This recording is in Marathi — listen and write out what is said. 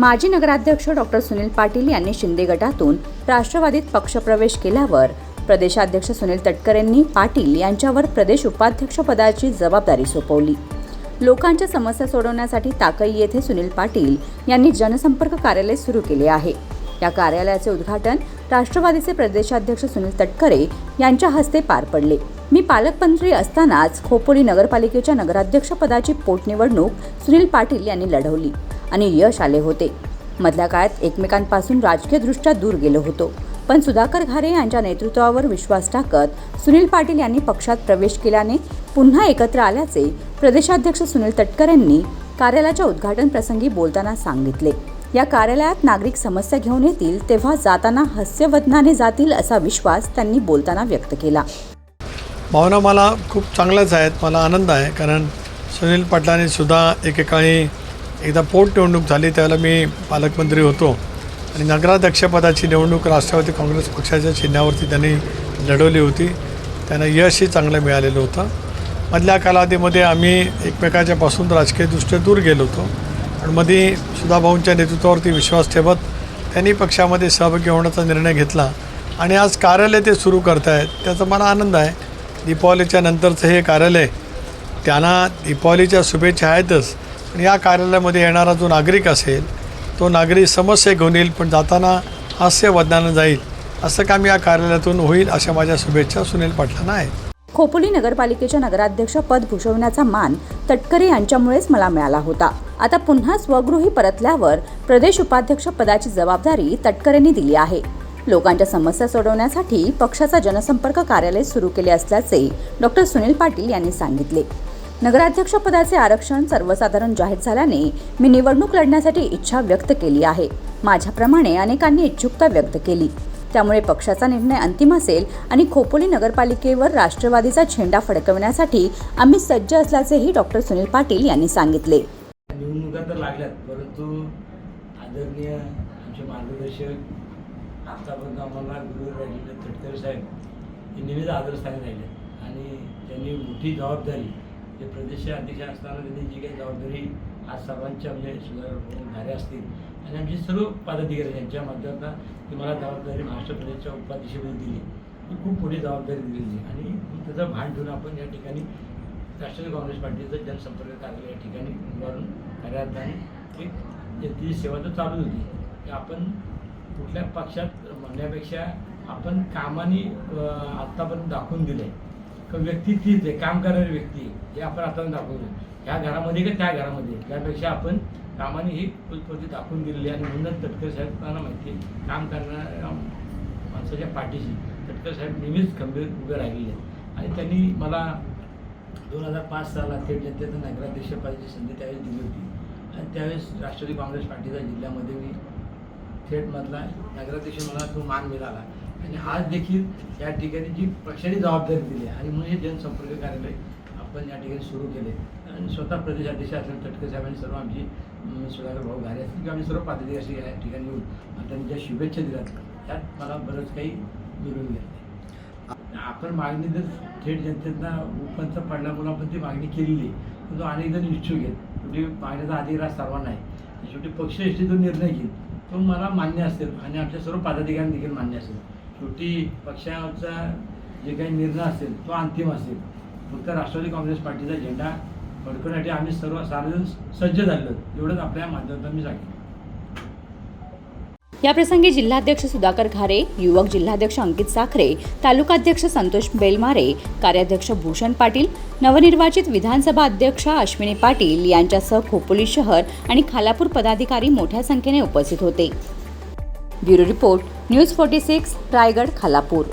माजी नगराध्यक्ष डॉक्टर सुनील पाटील यांनी शिंदे गटातून राष्ट्रवादीत पक्षप्रवेश केल्यावर प्रदेशाध्यक्ष सुनील तटकरेंनी पाटील यांच्यावर प्रदेश उपाध्यक्षपदाची जबाबदारी सोपवली. लोकांच्या समस्या सोडवण्यासाठी ताकई येथे सुनील पाटील यांनी जनसंपर्क कार्यालय सुरू केले आहे. या कार्यालयाचे उद्घाटन राष्ट्रवादीचे प्रदेशाध्यक्ष सुनील तटकरे यांच्या हस्ते पार पडले. मी पालकमंत्री असतानाच खोपोली नगरपालिकेच्या नगराध्यक्षपदाची पोटनिवडणूक सुनील पाटील यांनी लढवली. आणि यश आले होते. मधल्या काळात एकमेकांपासून राजकीयदृष्ट्या दूर गेलो होतो. पण सुधाकर घारे यांच्या नेतृत्वावर विश्वास टाकत सुनील पाटील यांनी पक्षात प्रवेश केल्याने पुन्हा एकत्र आल्याचे प्रदेशाध्यक्ष सुनील तटकर यांनी कार्यालयाच्या उद्घाटन प्रसंगी बोलताना सांगितले. या कार्यालयात नागरिक समस्या घेऊन येतील तेव्हा जाताना हास्यवदनाने जातील असा विश्वास त्यांनी बोलताना व्यक्त केला. भावना मला खूप चांगल्याच आहेत. मला आनंद आहे. कारण सुनील पाटलांनी सुद्धा एकेकाळी एकदा पोटनिवडणूक झाली त्यावेळेला मी पालकमंत्री होतो. आणि नगराध्यक्षपदाची निवडणूक राष्ट्रवादी काँग्रेस पक्षाच्या चिन्हावरती त्यांनी लढवली होती. त्यांना यशही चांगलं मिळालेलं होतं. मधल्या कालावधीमध्ये आम्ही एकमेकाच्यापासून राजकीयदृष्ट्या दूर गेलो होतो. आणि मध्ये सुधाभाऊंच्या नेतृत्वावरती विश्वास ठेवत त्यांनी पक्षामध्ये सहभागी होण्याचा निर्णय घेतला. आणि आज कार्यालय ते सुरू करतायत त्याचा मला आनंद आहे. दीपावलीच्या नंतरचं हे कार्यालय त्यांना दीपावलीच्या शुभेच्छा आहेतच. पण या कार्यालयामध्ये येणारा जो नागरिक असेल तो नागरिक समस्या घेऊन येईल पण जाताना हास्य वदनानं जाईल असं काम या कार्यालयातून होईल अशा माझ्या शुभेच्छा सुनील पाटलांना आहेत. खोपोली नगरपालिकेच्या नगराध्यक्ष पद भूषवण्याचा मान तटकरे यांच्यामुळेच मला मिळाला होता. आता पुन्हा स्वगृही परतल्यावर प्रदेश उपाध्यक्ष पदाची जबाबदारी तटकरेंनी दिली आहे. लोकांच्या समस्या सोडवण्यासाठी पक्षाचा जनसंपर्क कार्यालय सुरू केले असल्याचे डॉक्टर सुनील पाटील यांनी सांगितले. नगराध्यक्षपदाचे आरक्षण सर्वसाधारण जाहीर झाल्याने मी निवडणूक लढण्यासाठी इच्छा व्यक्त केली आहे. माझ्याप्रमाणे अनेकांनी इच्छुकता व्यक्त केली. त्यामुळे पक्षाचा निर्णय अंतिम असेल आणि खोपोली नगरपालिकेवर राष्ट्रवादीचा झेंडा फडकवण्यासाठी आम्ही सज्ज असल्याचेही डॉक्टर सुनील पाटील यांनी सांगितले. निवडणुका तर लागल्यात परंतु आदरणीय आमचे मार्गदर्शक आतापर्यंत आम्हाला गुरु राहिलेले तटकरे साहेब हे नेहमीच आदरस्थानी राहिले आणि त्यांनी मोठी जबाबदारी जे प्रदेश अध्यक्ष असताना त्यांनी जी काही जबाबदारी आज सर्वांच्या म्हणजे सुधार असतील. आणि आमचे सर्व पदाधिकारी यांच्या माध्यमातून ती मला जबाबदारी महाराष्ट्र प्रदेशच्या उपाध्यक्षपदी दिली. ही खूप मोठी जबाबदारी दिलेली आणि त्याचं भान ठेवून आपण या ठिकाणी राष्ट्रवादी काँग्रेस पार्टीचं जनसंपर्क कार्यालय या ठिकाणी उभारून कार्यरत आणि एक जनतेची सेवा तर चालू होती. की आपण कुठल्या पक्षात म्हणण्यापेक्षा आपण कामाने आत्तापर्यंत दाखवून दिलं आहे व्यक्ती तीच आहे काम करणारी व्यक्ती हे आपण आता दाखवतो ह्या घरामध्ये का त्या घरामध्ये? त्यापेक्षा आपण कामाने ही उत्पत्ती दाखवून दिलेली आहे. आणि म्हणूनच तटकर साहेबांना माहिती आहे काम करणाऱ्या माणसाच्या पाठीशी तटकर साहेब नेहमीच खंबीर उभे राहिलेले आहेत. आणि त्यांनी मला दोन हजार पाच साला थेट जनतेचं नगराध्यक्ष पदाची संधी त्यावेळेस दिली होती. आणि त्यावेळेस राष्ट्रवादी काँग्रेस पार्टीचा जिल्ह्यामध्ये मी थेटमधला नगराध्यक्ष मला तो मान मिळाला. आणि आज देखील या ठिकाणी जी पक्षाने जबाबदारी दिली आहे आणि म्हणून हे जनसंपर्क कार्यालय आपण या ठिकाणी सुरू केले. आणि स्वतः प्रदेशाध्यक्ष असलेले तटके साहेबांनी सर्व आमची सुधाकर भाऊ घारे असतील किंवा आम्ही सर्व पदाधिकारी या ठिकाणी येऊन त्यांनी ज्या शुभेच्छा दिल्या त्यात मला बरंच काही मिळून गेलं. आपण मागणी जर थेट जनतेतना उपंच पडल्यामुळे आपण ती मागणी केलेली आहे पण तो अनेक जण इच्छुक आहेत शेवटी मागण्याचा अधिकार सर्वांना आहे. शेवटी पक्ष एसटी जो निर्णय घेईल. तो मला मान्य असेल आणि आमच्या सर्व पदाधिकाऱ्यांना देखील मान्य असेल. शेवटी पक्षाचा जे काही निर्णय असेल तो अंतिम असेल. फक्त राष्ट्रवादी काँग्रेस पार्टीचा झेंडा फडकवण्यासाठी आम्ही सर्व सार्वजन सज्ज झालो. एवढंच आपल्या माध्यमातून मी सांगितलं याप्रसंगी जिल्हाध्यक्ष सुधाकर खारे युवक जिल्हाध्यक्ष अंकित साखरे तालुकाध्यक्ष संतोष बेलमारे कार्याध्यक्ष भूषण पाटील नवनिर्वाचित विधानसभा अध्यक्ष अश्विनी पाटील यांच्यासह खोपोली शहर आणि खालापूर पदाधिकारी मोठ्या संख्येने उपस्थित होते. Bureau report news forty six Raigad Khalapur.